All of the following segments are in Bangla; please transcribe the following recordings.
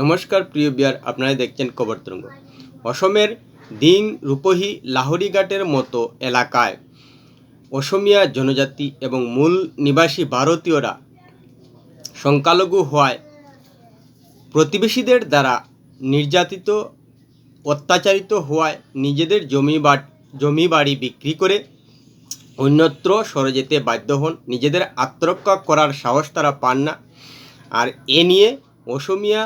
নমস্কার, প্রিয় বিয়ার আপনারা দেখছেন খবর তরঙ্গ। অসমের দিং রূপহী লাহরিঘাটের মতো এলাকায় অসমিয়া জনজাতি এবং মূল নিবাসী ভারতীয়রা সংখ্যালঘু হওয়ায় প্রতিবেশীদের দ্বারা নির্যাতিত, অত্যাচারিত হওয়ায় নিজেদের জমি বা জমি বাড়ি বিক্রি করে অন্যত্র সরে যেতে বাধ্য হন। নিজেদের আত্মরক্ষা করার সাহস তারা পান না। আর এ নিয়ে অসমিয়া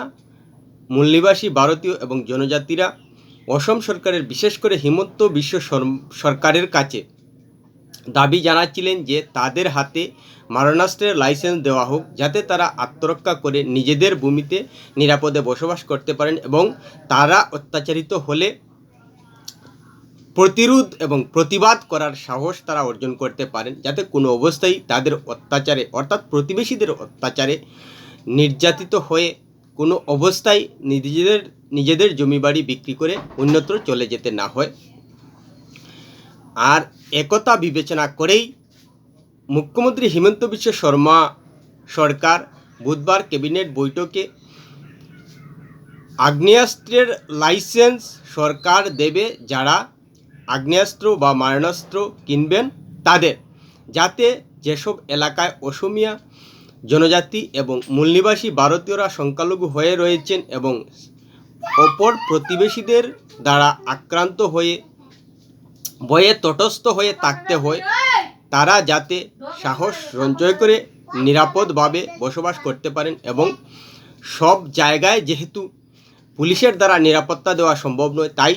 মূলনিবাসী, ভারতীয় এবং জনজাতিরা অসম সরকারের বিশেষ করে হিমন্ত বিশ্ব সর- সরকারের কাছে দাবি জানাচ্ছিলেন যে তাদের হাতে মারণাস্ত্রের লাইসেন্স দেওয়া হোক, যাতে তারা আত্মরক্ষা করে নিজেদের ভূমিতে নিরাপদে বসবাস করতে পারেন এবং তারা অত্যাচারিত হলে প্রতিরোধ এবং প্রতিবাদ করার সাহস তারা অর্জন করতে পারেন, যাতে কোনো অবস্থায় তাদের অত্যাচারে অর্থাৎ প্রতিবেশীদের অত্যাচারে নির্যাতিত হয়ে কোনো অবস্থায় নিজেদের নিজেদের জমি বাড়ি বিক্রি করে অন্যত্র চলে যেতে না হয়। আর একতা বিবেচনা করেই মুখ্যমন্ত্রী হিমন্ত বিশ্ব শর্মা সরকার বুধবার ক্যাবিনেট বৈঠকে আগ্নেয়াস্ত্রের লাইসেন্স সরকার দেবে যারা আগ্নেয়াস্ত্র বা মারণাস্ত্র কিনবেন তাদের, যাতে যেসব এলাকায় অসমিয়া জনজাতি এবং মূলনিবাসী ভারতীয়রা সংখ্যালঘু হয়ে রয়েছেন এবং অপর প্রতিবেশীদের দ্বারা আক্রান্ত হয়ে, ভয়ে তটস্থ হয়ে থাকতে হয়। তারা যাতে সাহস সঞ্চয় করে নিরাপদভাবে বসবাস করতে পারেন এবং সব জায়গায় যেহেতু পুলিশের দ্বারা নিরাপত্তা দেওয়া সম্ভব নয়, তাই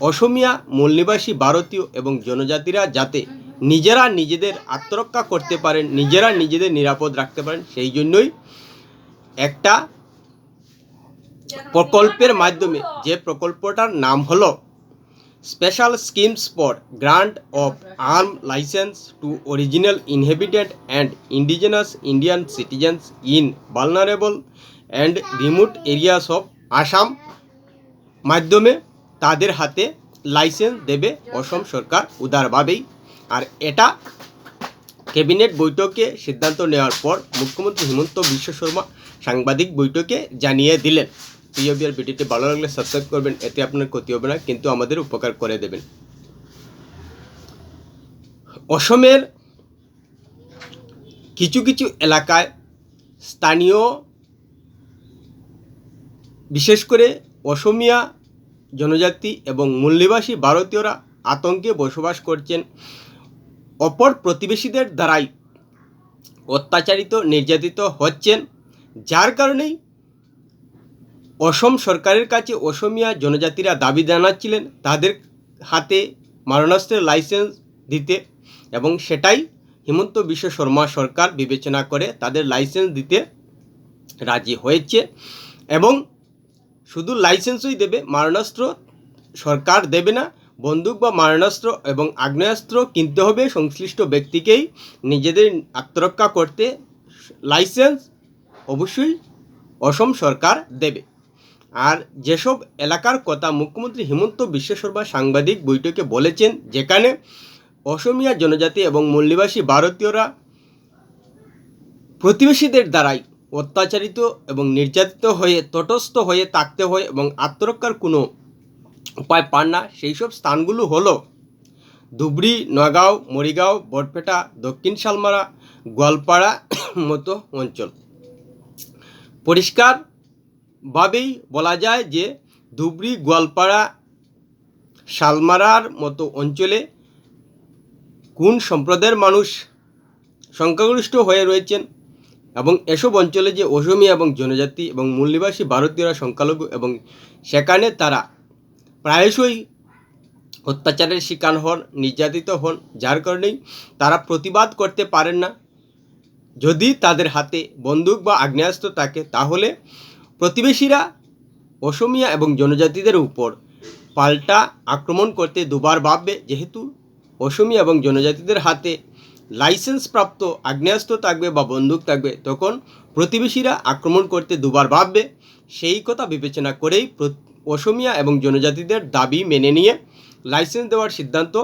অসমিয়া মূলনিবাসী ভারতীয় এবং জনজাতিরা যাতে নিজেরা নিজেদের আত্মরক্ষা করতে পারেন, নিজেরা নিজেদের নিরাপদ রাখতে পারেন, সেই জন্যই একটা প্রকল্পের মাধ্যমে যে প্রকল্পটার নাম হলো special schemes for grant of arm licence to original inhabited and indigenous Indian citizens in vulnerable and remote areas of Assam মাধ্যমে তাদের হাতে লাইসেন্স দেবে অসম সরকার উদারভাবেই। আর এটা ক্যাবিনেট বৈঠকে সিদ্ধান্ত নেওয়ার পর মুখ্যমন্ত্রী হিমন্ত বিশ্ব শর্মা সাংবাদিক বৈঠকে জানিয়ে দিলেন। প্রিয় বিয়ার ভিডিওটি ভালো লাগলে সাবস্ক্রাইব করবেন, এতে আপনার ক্ষতি হবে না, কিন্তু আমাদের উপকার করে দেবেন। অসমের কিছু কিছু এলাকায় স্থানীয় বিশেষ করে অসমিয়া জনজাতি এবং মূল্যবাসী ভারতীয়রা আতঙ্কে বসবাস করছেন। অপর প্রতিবেশীদের দ্বারাই অত্যাচারিত, নির্যাতিত হচ্ছেন, যার কারণেই অসম সরকারের কাছে অসমিয়া জনজাতিরা দাবি জানাচ্ছিলেন তাদের হাতে মারণাস্ত্রের লাইসেন্স দিতে এবং সেটাই হিমন্ত বিশ্ব শর্মা সরকার বিবেচনা করে তাদের লাইসেন্স দিতে রাজি হয়েছে এবং শুধু লাইসেন্সই দেবে, মারণাস্ত্র সরকার দেবে না বন্দুক বা মারণাস্ত্র এবং আগ্নেয়াস্ত্র কিনতে হবে সংশ্লিষ্ট ব্যক্তিকেই। নিজেদের আত্মরক্ষা করতে লাইসেন্স অবশ্যই অসম সরকার দেবে। আর যেসব এলাকার কথা মুখ্যমন্ত্রী হিমন্ত বিশ্ব শর্মা সাংবাদিক বৈঠকে বলেছেন, যেখানে অসমিয়া জনজাতি এবং মূলনিবাসী ভারতীয়রা প্রতিবেশীদের দ্বারাই অত্যাচারিত এবং নির্যাতিত হয়ে, তটস্থ হয়ে থাকতে হয় এবং আত্মরক্ষার কোনো উপায় পান না, সেই সব স্থানগুলো হলো ধুবড়ি, নগাঁও, মরিগাঁও বরপেটা দক্ষিণ শালমারা, গোয়ালপাড়া, মতো অঞ্চল। পরিষ্কারভাবেই বলা যায় যে ধুবড়ি, গোয়ালপাড়া, শালমারার মতো অঞ্চলে কোন সম্প্রদায়ের মানুষ সংখ্যাগরিষ্ঠ হয়ে রয়েছেন এবং এসব অঞ্চলে যে অসমীয়া এবং জনজাতি এবং মূলনিবাসী ভারতীয়রা সংখ্যালঘু এবং সেখানে তারা প্রায়শই অত্যাচারের শিকার হন, নির্যাতিত হন, যার কারণেই তারা প্রতিবাদ করতে পারেন না। যদি তাদের হাতে বন্দুক বা আগ্নেয়াস্ত্র থাকে, তাহলে প্রতিবেশীরা অসমিয়া এবং জনজাতিদের উপর পাল্টা আক্রমণ করতে দুবার ভাববে, যেহেতু অসমিয়া এবং জনজাতিদের হাতে লাইসেন্স প্রাপ্ত আগ্নেয়াস্ত্র থাকবে বা বন্দুক থাকবে, তখন প্রতিবেশীরা আক্রমণ করতে দুবার ভাববে। সেই কথা বিবেচনা করেই অসমিয়া এবং জনজাতিদের দাবি মেনে নিয়ে লাইসেন্স দেওয়ার সিদ্ধান্ত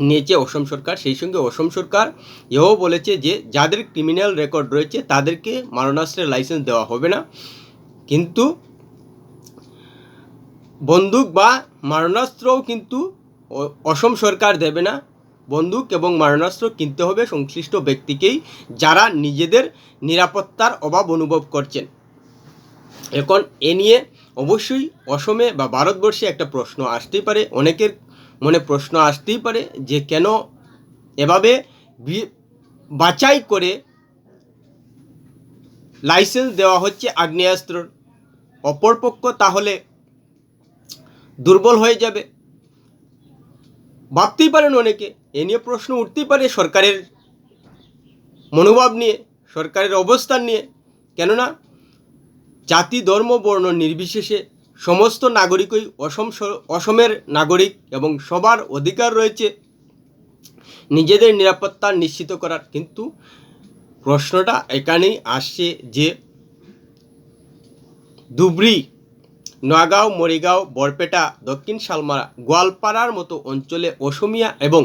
নিয়েছে অসম সরকার। সেই সঙ্গে অসম সরকার এও বলেছে যে, যাদের ক্রিমিনাল রেকর্ড রয়েছে, তাদেরকে মারণাস্ত্রের লাইসেন্স দেওয়া হবে না। কিন্তু বন্দুক বা মারণাস্ত্রও কিন্তু অসম সরকার দেবে না। বন্দুক এবং মারণাস্ত্র কিনতে হবে সংশ্লিষ্ট ব্যক্তিকেই যারা নিজেদের নিরাপত্তার অভাব অনুভব করছেন। এখন এ নিয়ে অবশ্যই অসমে বা ভারতবর্ষে একটা প্রশ্ন আসতেই পারে, অনেকের মনে প্রশ্ন আসতেই পারে যে কেন এভাবে বাছাই করে লাইসেন্স দেওয়া হচ্ছে আগ্নেয়াস্ত্রর অপরপক্ষ তাহলে দুর্বল হয়ে যাবে। ভাবতেই পারেন অনেকে, এ নিয়ে প্রশ্ন উঠতেই পারে সরকারের মনোভাব নিয়ে, সরকারের অবস্থান নিয়ে। কেননা জাতি, ধর্ম, বর্ণ নির্বিশেষে সমস্ত নাগরিকই অসম অসমের নাগরিক এবং সবার অধিকার রয়েছে নিজেদের নিরাপত্তা নিশ্চিত করার। কিন্তু প্রশ্নটা এখানেই আসছে যে ধুবড়ি, নগাঁও, মরিগাঁও, বরপেটা, দক্ষিণ শালমারা, গোয়ালপাড়ার মতো অঞ্চলে অসমিয়া এবং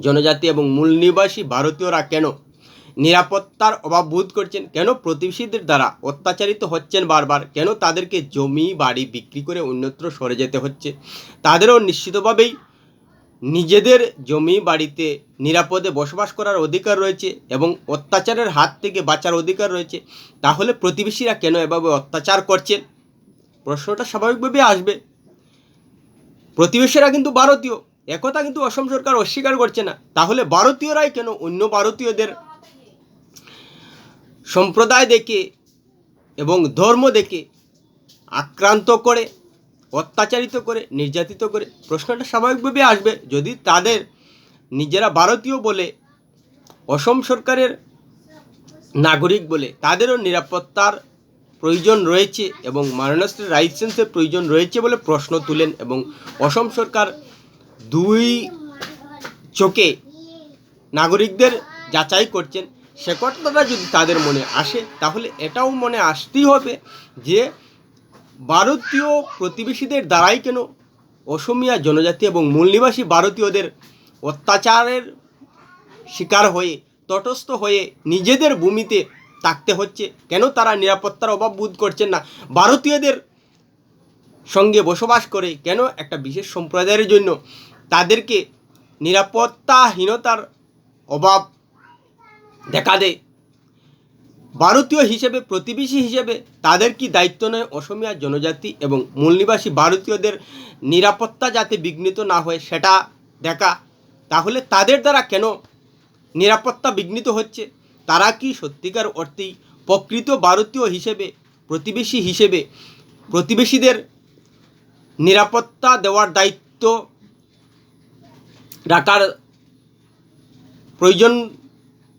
জনজাতি এবং মূল নিবাসী ভারতীয়রা কেন নিরাপত্তার অভাব বোধ করছেন। কেন প্রতিবেশীদের দ্বারা অত্যাচারিত হচ্ছেন বারবার? কেন তাদেরকে জমি, বাড়ি বিক্রি করে অন্যত্র সরে যেতে হচ্ছে? তাদেরও নিশ্চিতভাবেই নিজেদের জমি, বাড়িতে নিরাপদে বসবাস করার অধিকার রয়েছে এবং অত্যাচারের হাত থেকে বাঁচার অধিকার রয়েছে। তাহলে প্রতিবেশীরা কেন এভাবে অত্যাচার করছেন? প্রশ্নটা স্বাভাবিকভাবে আসবে। প্রতিবেশীরা কিন্তু ভারতীয়। একথা কিন্তু অসম সরকার অস্বীকার করছে না। তাহলে ভারতীয়রাই কেন অন্য ভারতীয়দের সম্প্রদায় দেখে এবং ধর্ম দেখে আক্রান্ত করে, অত্যাচারিত করে, নির্যাতিত করে, প্রশ্নটা স্বাভাবিকভাবে আসবে যদি তাদের নিজেরা ভারতীয় বলে, অসম সরকারের নাগরিক বলে তাদেরও নিরাপত্তার প্রয়োজন রয়েছে এবং মারণাস্ত্রের লাইসেন্সের প্রয়োজন রয়েছে বলে প্রশ্ন তুলেন এবং অসম সরকার দুই চোখে নাগরিকদের যাচাই করছেন। সে কথাটা যদি তাদের মনে আসে, তাহলে এটাও মনে আসতেই হবে যে ভারতীয় প্রতিবেশীদের দ্বারাই কেন অসমিয়া জনজাতি এবং মূল নিবাসী ভারতীয়দের অত্যাচারের শিকার হয়ে, তটস্থ হয়ে নিজেদের ভূমিতে থাকতে হচ্ছে? কেন তারা নিরাপত্তার অভাব বোধ করছেন না? ভারতীয়দের সঙ্গে বসবাস করে কেন একটা বিশেষ সম্প্রদায়ের জন্য তাদেরকে নিরাপত্তাহীনতার অভাব দেখা দেয় ভারতীয় হিসেবে, প্রতিবেশী হিসেবে তাদের কি দায়িত্ব নয় অসমিয়া জনজাতি এবং মূলনিবাসী ভারতীয়দের নিরাপত্তা যাতে বিঘ্নিত না হয় সেটা দেখা? তাহলে তাদের দ্বারা কেন নিরাপত্তা বিঘ্নিত হচ্ছে? তারা কি সত্যিকার অর্থেই প্রকৃত ভারতীয় হিসেবে, প্রতিবেশী হিসেবে প্রতিবেশীদের নিরাপত্তা দেওয়ার দায়িত্ব রাখার প্রয়োজন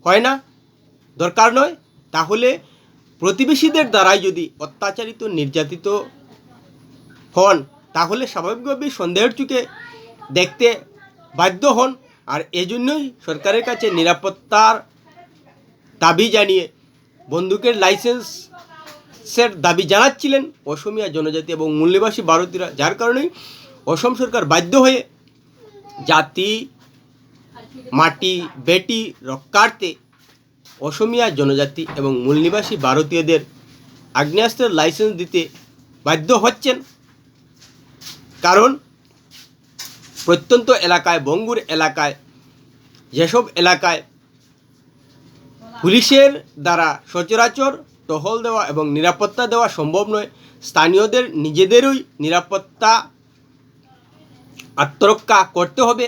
হয় না? দরকার নয়? তাহলে প্রতিবেশীদের দ্বারাই যদি অত্যাচারিত, নির্যাতিত হন, তাহলে স্বাভাবিকভাবেই সন্দেহের চুকে দেখতে বাধ্য হন। আর এজন্যই সরকারের কাছে নিরাপত্তার দাবি জানিয়ে বন্দুকের লাইসেন্সের দাবি জানাচ্ছিলেন অসমিয়া জনজাতি এবং মূল্যবাসী ভারতীয়রা। যার কারণেই অসম সরকার বাধ্য হয়ে জাতি মাটি, বেটি রক্ষার্থে অসমিয়া জনজাতি এবং মূলনিবাসী ভারতীয়দের আগ্নেয়াস্ত্রের লাইসেন্স দিতে বাধ্য হচ্ছেন। কারণ প্রত্যন্ত এলাকায়, বঙ্গুর এলাকায়, যেসব এলাকায় পুলিশের দ্বারা সচরাচর টহল দেওয়া এবং নিরাপত্তা দেওয়া সম্ভব নয়, স্থানীয়দের নিজেদেরই নিরাপত্তা আত্মরক্ষা করতে হবে,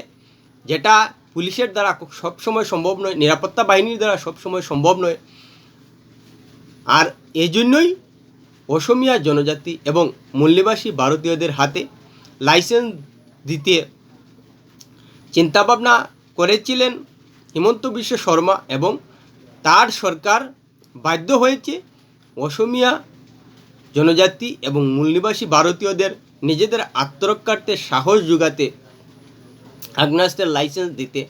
যেটা পুলিশের দ্বারা সবসময় সম্ভব নয়, নিরাপত্তা বাহিনীর দ্বারা সবসময় সম্ভব নয়। আর এই জন্যই অসমিয়া জনজাতি এবং মূল্যবাসী ভারতীয়দের হাতে লাইসেন্স দিতে চিন্তাভাবনা করেছিলেন হিমন্ত বিশ্ব শর্মা এবং তার সরকার বাধ্য হয়েছে অসমিয়া জনজাতি এবং মূলনিবাসী ভারতীয়দের নিজেদের আত্মরক্ষার্থে সাহস যোগাতে আগ্নেয়াস্ত্রের লাইসেন্স দিতে।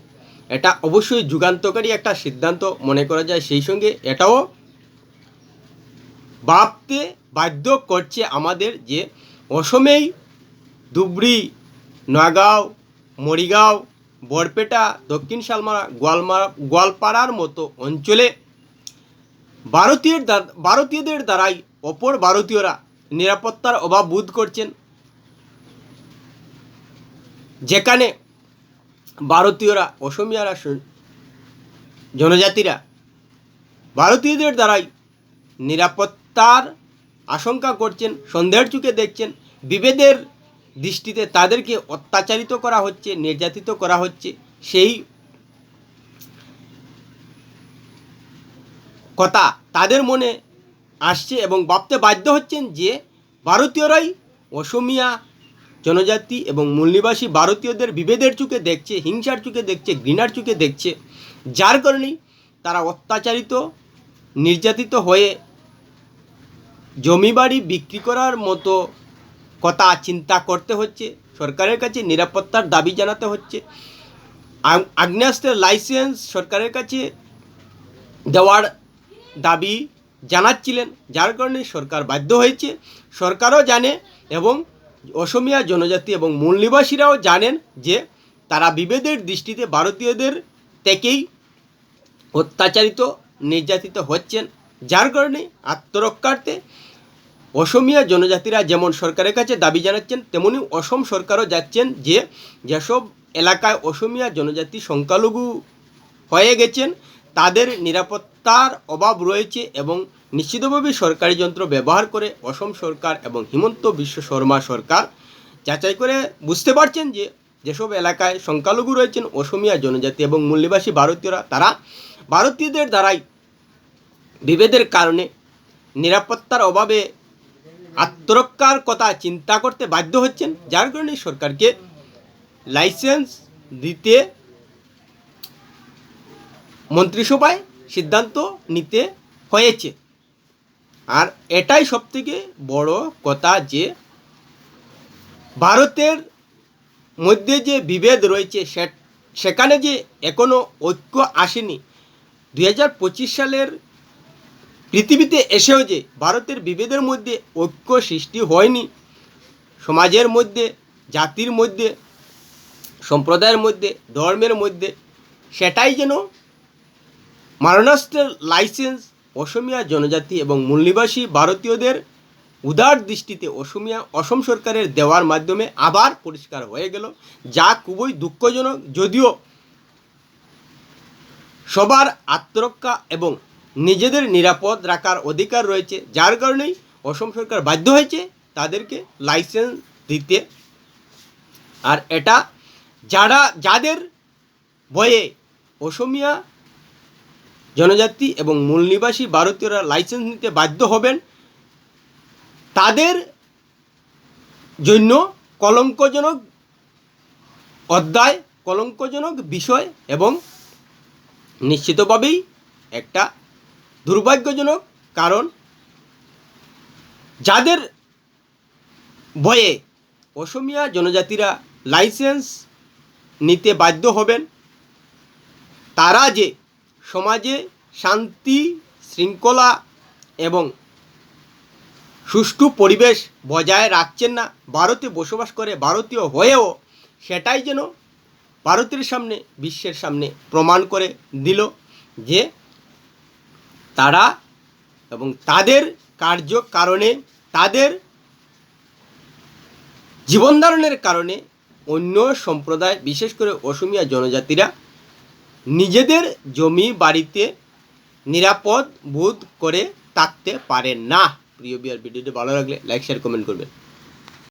এটা অবশ্যই যুগান্তকারী একটা সিদ্ধান্ত মনে করা যায়। সেই সঙ্গে এটাও ভাবতে বাধ্য করছে আমাদের যে অসমেই ধুবড়ি, নগাঁও, মরিগাঁও, বরপেটা, দক্ষিণ শালমারা, গোয়ালমারা, গোয়ালপাড়ার মতো অঞ্চলে ভারতীয় ভারতীয়দের দ্বারাই অপর ভারতীয়রা নিরাপত্তার অভাব বোধ করছেন। যেখানে ভারতীয়রা, অসমিয়ারা জনজাতিরা ভারতীয়দের দ্বারাই নিরাপত্তার আশঙ্কা করছেন, সন্দেহের চোখে দেখছেন, বিভেদের দৃষ্টিতে তাদেরকে অত্যাচারিত করা হচ্ছে, নির্যাতিত করা হচ্ছে, সেই কথা তাদের মনে আসছে এবং ভাবতে বাধ্য হচ্ছেন যে ভারতীয়রাই অসমিয়া জনজাতি এবং মূলনিবাসী ভারতীয়দের বিভেদের চোখে দেখছে, হিংসার চুকে দেখছে, ঘৃণার চোখে দেখছে। যার কারণেই তারা অত্যাচারিত, নির্যাতিত হয়ে জমি বাড়ি বিক্রি করার মতো কথা চিন্তা করতে হচ্ছে। সরকারের কাছে নিরাপত্তার দাবি জানাতে হচ্ছে। আগ- আগ্নেয়াস্ত্রের লাইসেন্স সরকারের কাছে দেওয়ার দাবি জানাচ্ছিলেন। যার কারণে সরকার বাধ্য হয়েছে। সরকারও জানে এবং অসমিয়া জনজাতি এবং মূল নিবাসীরাও জানেন যে তারা বিভেদের দৃষ্টিতে ভারতীয়দের থেকেই অত্যাচারিত, নির্যাতিত হচ্ছেন। যার কারণে আত্মরক্ষার্থে অসমিয়া জনজাতিরা যেমন সরকারের কাছে দাবি জানাচ্ছেন, তেমনি অসম সরকারও যাচ্ছেন যে যেসব এলাকায় অসমিয়া জনজাতি সংখ্যালঘু হয়ে গেছেন, তাদের নিরাপত্তার অভাব রয়েছে এবং নিশ্চিতভাবে সরকারি যন্ত্র ব্যবহার করে অসম সরকার এবং হিমন্ত বিশ্ব শর্মা সরকার যাচাই করে বুঝতে পারছেন যে যেসব এলাকায় সংখ্যালঘু রয়েছেন অসমিয়া জনজাতি এবং মূল্যবাসী ভারতীয়রা, তারা ভারতীয়দের দ্বারাই বিভেদের কারণে নিরাপত্তার অভাবে আত্মরক্ষার কথা চিন্তা করতে বাধ্য হচ্ছেন, যার কারণে সরকারকে লাইসেন্স দিতে মন্ত্রিসভায় সিদ্ধান্ত নিতে হয়েছে। আর এটাই সবথেকে বড় কথা যে, ভারতের মধ্যে যে বিভেদ রয়েছে সেখানে যে এখনও ঐক্য আসেনি, দুই হাজার পঁচিশ সালের পৃথিবীতে এসেও যে ভারতের বিভেদের মধ্যে ঐক্য সৃষ্টি হয়নি, সমাজের মধ্যে, জাতির মধ্যে, সম্প্রদায়ের মধ্যে, ধর্মের মধ্যে, সেটাই যেন মারণাস্ত্রের লাইসেন্স অসমিয়া জনজাতি এবং মূলনিবাসী ভারতীয়দের উদার দৃষ্টিতে অসমিয়া, অসম সরকারের দেওয়ার মাধ্যমে আবার পরিষ্কার হয়ে গেল, যা খুবই দুঃখজনক, যদিও সবার আত্মরক্ষা এবং নিজেদের নিরাপদ রাখার অধিকার রয়েছে, যার কারণেই অসম সরকার বাধ্য হয়েছে তাদেরকে লাইসেন্স দিতে। আর এটা যারা, যাদের বয়ে অসমিয়া জনজাতি এবং মূল নিবাসী ভারতীয়রা লাইসেন্স নিতে বাধ্য হবেন। তাদের জন্য কলঙ্কজনক অধ্যায়, কলঙ্কজনক বিষয় এবং নিশ্চিতভাবেই একটা দুর্ভাগ্যজনক কারণ। যাদের ভয়ে অসমিয়া জনজাতিরা লাইসেন্স নিতে বাধ্য হবেন, তারা যে সমাজে শান্তি, শৃঙ্খলা এবং সুষ্ঠু পরিবেশ বজায় রাখছেন না, ভারতে বসবাস করে ভারতীয় হয়েও সেটাই যেন ভারতের সামনে, বিশ্বের সামনে প্রমাণ করে দিল যে তারা এবং তাদের কার্য কারণে তাদের জীবনধারণের কারণে অন্য সম্প্রদায়, বিশেষ করে অসমিয়া জনজাতিরা নিজেদের জমি বাড়িতে নিরাপদ বোধ করে থাকতে পারেন না। প্রিয় বিয়ার ভিডিওটি ভালো লাগলে লাইক শেয়ার কমেন্ট করবেন।